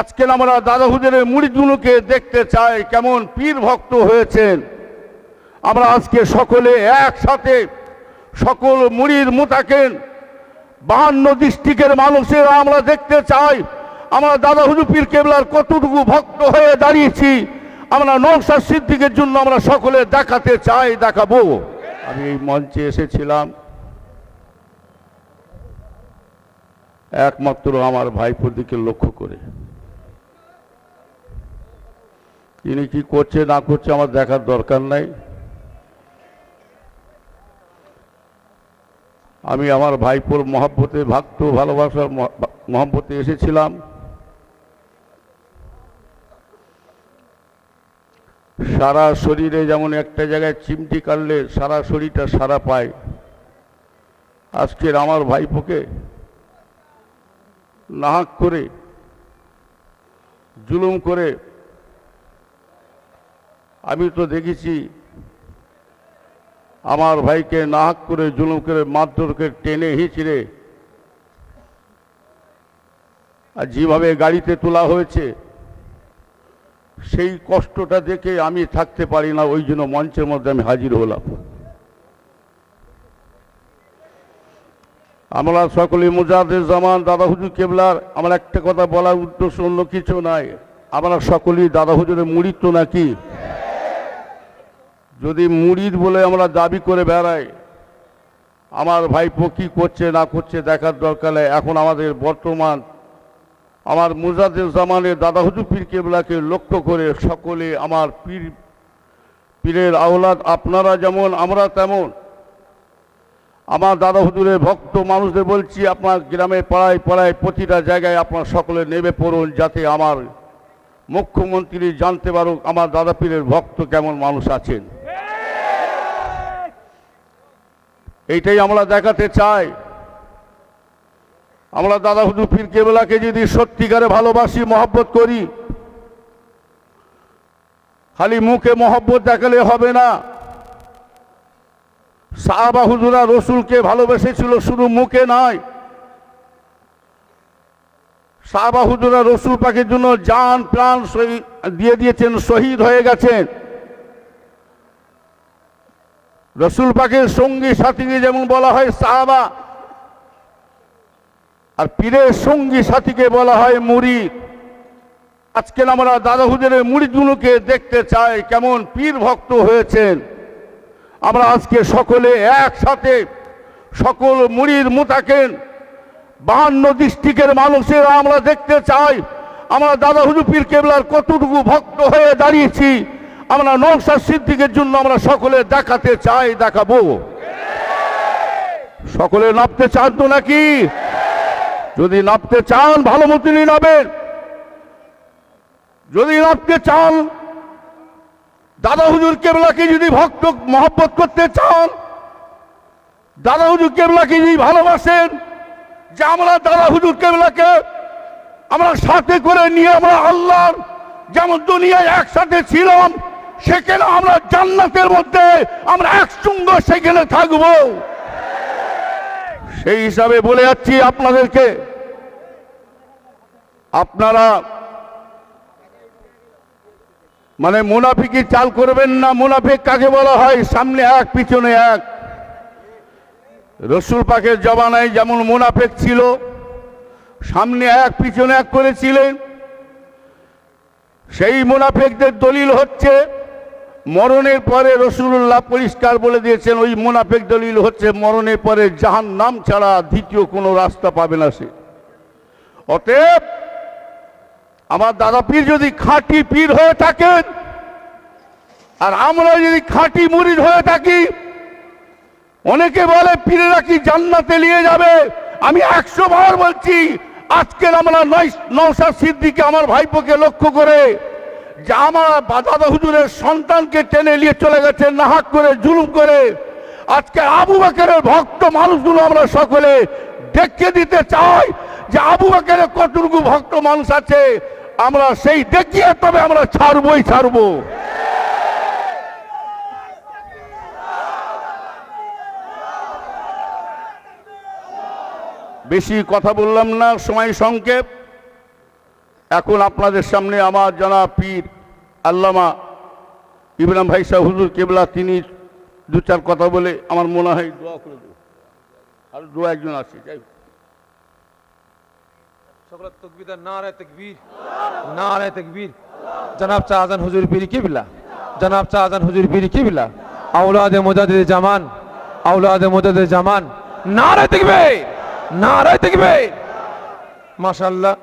আজকে আমরা দাদা হুজুরের মুড়িদগুলোকে দেখতে চাই, কেমন পীর ভক্ত হয়েছেন। আমরা আজকে সকলে একসাথে সকল মুড়ির মোতাকেন, বাহান্ন ডিস্ট্রিক্টের মানুষের আমরা দেখতে চাই। আমরা দাদা হুজুর পীর কেবলার কতটুকু ভক্ত হয়ে দাঁড়িয়েছি, আমরা নৌসার সিদ্দিকের জন্য আমরা সকলে দেখাতে চাই, দেখাবো। আমি এই মঞ্চে এসেছিলাম। একমাত্র আমার ভাইপোর দিকে লক্ষ্য করে। তিনি কি করছে, না করছে আমার দেখার দরকার নাই। আমি আমার ভাইপোর মহাব্বতে ভক্ত ভালোবাসার মহাব্বতে এসেছিলাম। সারা শরীরে যেমন একটা জায়গায় চিমটি কাটলে সারা শরীরটা সারা পায়। আজকের আমার ভাইপোকে নাহাক করে, জুলুম করে আমি তো দেখেছি আমার ভাইকে নাহাক করে জুলুম করে মারধরকে টেনে হিঁচড়ে। আর যেভাবে গাড়িতে তোলা হয়েছে, সেই কষ্টটা দেখে আমি থাকতে পারি না, ওই জন্য মঞ্চের মধ্যে আমি হাজির হলাম। আমরা সকলে মুজাদের জামান দাদা হুজুর কেবলার, আমার একটা কথা বলার উদ্দেশ্য অন্য কিছু নাই। আমরা সকলেই দাদা হুজুরের মুড়িদ তো নাকি? যদি মুড়িদ বলে আমরা দাবি করে বেড়াই, আমার ভাইপো কি করছে না করছে দেখার দরকার নেই। এখন আমাদের বর্তমান, আমার মুজাদের জামানের দাদা হুজুর পীর কেবলাকে লক্ষ্য করে সকলে আমার পীর, পীরের আওলাদ, আপনারা যেমন, আমরা তেমন। আমার দাদা হুজুরের ভক্ত মানুষদের বলছি, আপনার গ্রামে পাড়ায় পাড়ায় প্রতিটা জায়গায় আপনার সকলে নেমে পড়ুন যাতে আমার মুখ্যমন্ত্রী জানতে পারুক আমার দাদা পীরের ভক্ত কেমন মানুষ আছেন। এইটাই আমরা দেখাতে চাই আমরা দাদা হুজুর পীর কেবলাকে যদি সত্যিকারে ভালোবাসি, মহব্বত করি, খালি মুখে মহব্বত দেখালে হবে না। সাহাবা হুজুরা রসুলকে ভালোবেসেছিল শুধু মুখে নয়। সাহাবা হুজুরা রসুল পাখির জন্য যান প্রাণ দিয়ে দিয়েছেন, শহীদ হয়ে গেছেন। রসুল পাখির সঙ্গী সাথীকে যেমন বলা হয় সাহাবা, আর পীরের সঙ্গী সাথীকে বলা হয় মুরিদ। আজকে আমরা দাদা হুজুরের মুড়িদগুলোকে দেখতে চাই, কেমন পীর ভক্ত হয়েছেন। আমরা আজকে সকলে একসাথে সকল মুড়ির মোতাকেন, বাহান্ন ডিস্ট্রিক্টের মানুষের আমরা দেখতে চাই। আমরা দাদা হুজুর পীর কেবলার কতটুকু ভক্ত হয়ে দাঁড়িয়েছি আমরা নৌসার সিদ্দিকের জন্য আমরা সকলে দেখাতে চাই, দেখাবো। সকলে নামতে চান তো নাকি? যদি নামতে চান, ভালো মতনই নামেন। যদি নামতে চান, দাদা হুজুর কেবলাকে যদি ভক্ত মহব্বত করতে চান, দাদা হুজুর কেবলাকে যদি ভালোবাসেন, যে আমরা দাদা হুজুর কেবলাকে আমরা সাথে করে নিয়ে আমরা আল্লাহর যেমন দুনিয়ায় একসাথে ছিলাম সেখানে আমরা জান্নাতের মধ্যে আমরা একসঙ্গ সেখানে থাকব। সেই হিসাবে বলে যাচ্ছি আপনাদেরকে, আপনারা মানে মুনাফিকি চাল করবেন না? মুনাফিক কাকে বলা হয়? সামনে এক, পিছনে এক। রসুল পাকের জবানায় যেমন মুনাফেক ছিল, সামনে এক, পিছনে এক করেছিলেন। সেই মুনাফেকদের দলিল হচ্ছে মরণের পরে রসুল্লাহ পরিষ্কার বলে দিয়েছেন, ওই মোনাফেক দলিল হচ্ছে মরণের পরে জাহান নাম ছাড়া দ্বিতীয় কোনো রাস্তা পাবে না সে। অতএব আমার দাদা পীর যদি খাঁটি পীর হয়ে থাকেন, আর আমরা যদি খাঁটি মুরিদ হয়ে থাকি, অনেকে বলে, পীরেরা কি জান্নাতে নিয়ে যাবে? আমি একশো বার বলছি, আজকের আমরা নয় নৌসার সিদ্দিকে আমার ভাইপোকে লক্ষ্য করে যে আমার দাদা হুজুরের সন্তানকে টেনে নিয়ে চলে গেছে নাহাক করে, জুলুম করে। আজকে আবু বাকেরের ভক্ত মানুষগুলো আমরা সকলে দেখে দিতে চাই যে আবু বাকেরের কতটুকু ভক্ত মানুষ আছে, আমরা সেই দেখিয়ে তবে আমরা ছাড়বই, ছাড়বো। বেশি কথা বললাম না, সময় সংক্ষেপ। এখন আপনাদের সামনে আমার জানা পীর আল্লামা ইব্রাহিম ভাই সাহ হুজুর কেবলা, তিনি দু চার কথা বলে আমার মনে হয় দোয়া করে দেবো। আর দু একজন আছে, যাই তকবীর নারায় তকবীর। জনাব পীর কিবলা। জনাব আওলাদে মুজাদ্দিদ জামান। জামান। নারায় তকবীর! মাশাআল্লাহ।